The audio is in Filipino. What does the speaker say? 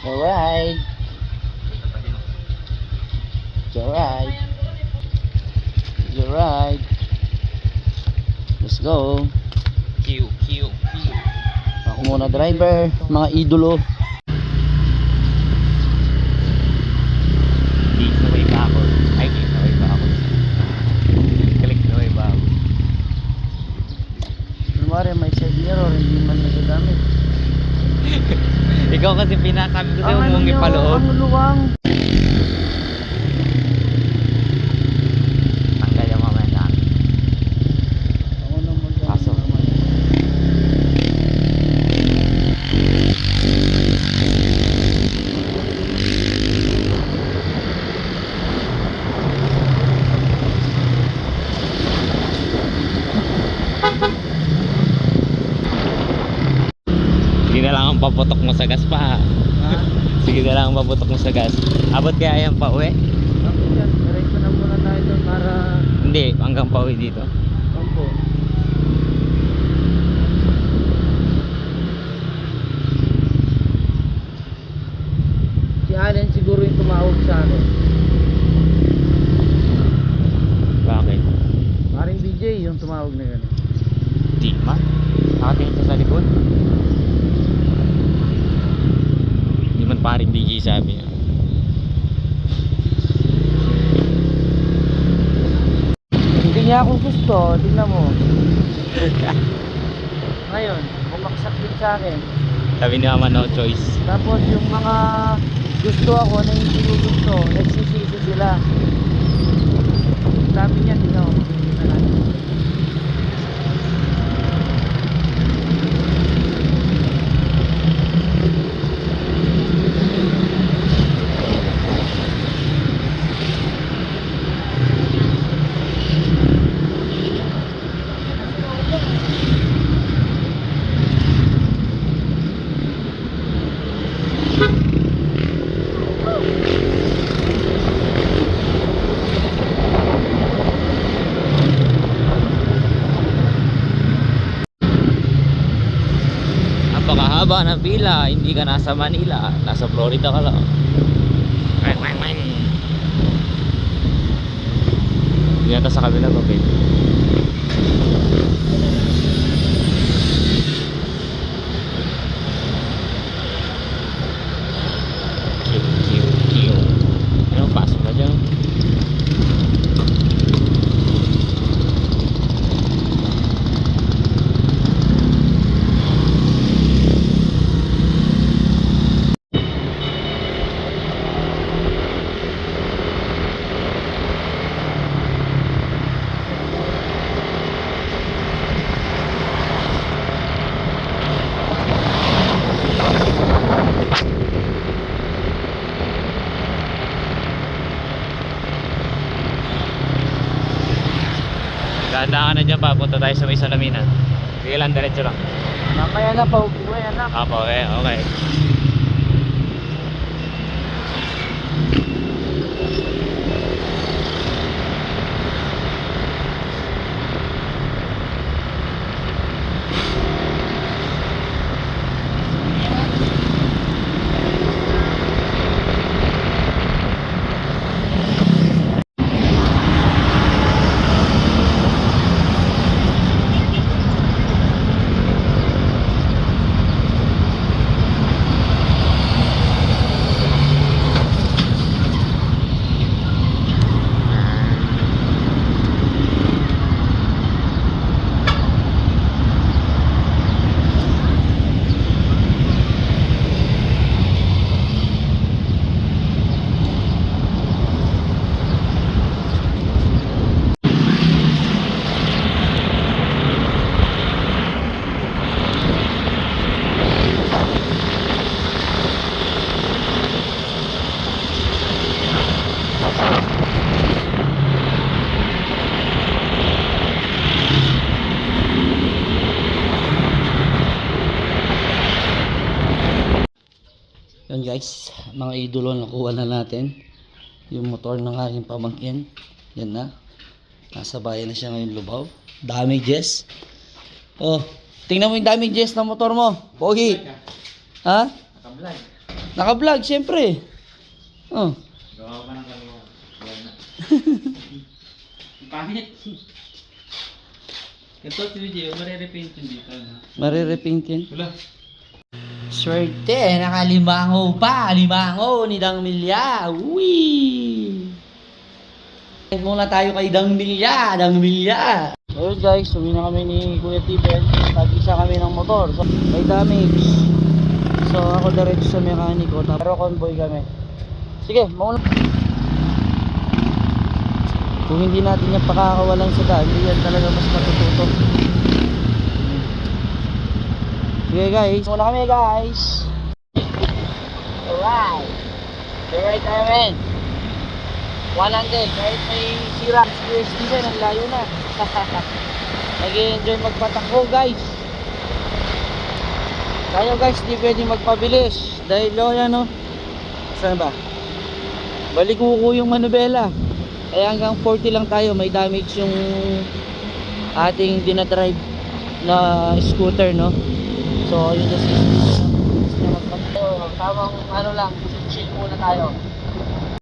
Alright. Alright. Alright. Let's go. Q, Q, Q. Ako muna driver, mga idolo. Kunwari may side mirror, hindi man nagagamit. Ikaw kasi pinasabi ko sa'yo, ano nyo, pa loob. Ang luwang. Tanggal yung mamaya sa akin. Ako na mag Pasok. Sige na lang ang paputok mo sa gas pa. Sige na lang ang paputok mo sa gas. Abot kaya yan pa uwi? Diretso na muna tayo doon para Hindi, hanggang pa uwi dito. kampo. Si Allen siguro yung tumawag sa akin. Bakit? Paring BJ yung tumawag na gano'n. Di man. Nakatingin siya sa likod. Man paring DJ sabi niya. Hindi niya ako gusto, tingnan mo. Ngayon, bumaksak din sa akin. Sabi ni Mama no choice. Tapos yung mga gusto ako na hindi ko gusto, nagsisisi sila. Sabi niya, tingnan mo. Napakahaba ng pila. Hindi ka nasa Manila. Nasa Florida ka lang. Hindi na sa kabila ba, babe? Kiw, kiw, kiw. Ano, pasok na dyan. Ka na dyan pa. Punta tayo sa may salaminan. Sige lang, diretso lang. Mamaya na, pauwi na. Apo, okay, okay. Yun guys, mga idolo nakuha na natin. Yung motor ng aking pamangkin. Yan na. Nasa bayan na siya ngayon lubaw. Damages. Oh, tingnan mo yung damages ng motor mo. Pogi. Ha? Nakablog. Naka-vlog, syempre. Oh. Gawa pa ng kalawa. Wala. Pangit. Ito si Vijay, marirepaint yun dito. no? Marirepaint yan. Wala. Swerte, nakalimango pa. Limango ni Dang Milya. Uwi! Muna tayo kay Dang Milya. Dang Milya. Ayun guys, uwi na kami ni Kuya Tiben. Tag-isa kami ng motor. So, may damage. So, ako diretso sa mekaniko. Pero convoy kami. Sige, mauna. Kung hindi natin yung pakakawalan sa daan, yan talaga mas matututo. Sige guys, muna kami guys. Alright. The right namin. 100. Kahit may sira si Kuya Steven, ang layo na. Nag-enjoy magpatakbo guys. Tayo guys, di pwede magpabilis. Dahil o yan o. Saan ba? Balik kuko yung manubela. Kaya hanggang 40 lang tayo. May damage yung ating dinadrive na scooter no. So, yun na si Tamang ano lang, chill muna tayo.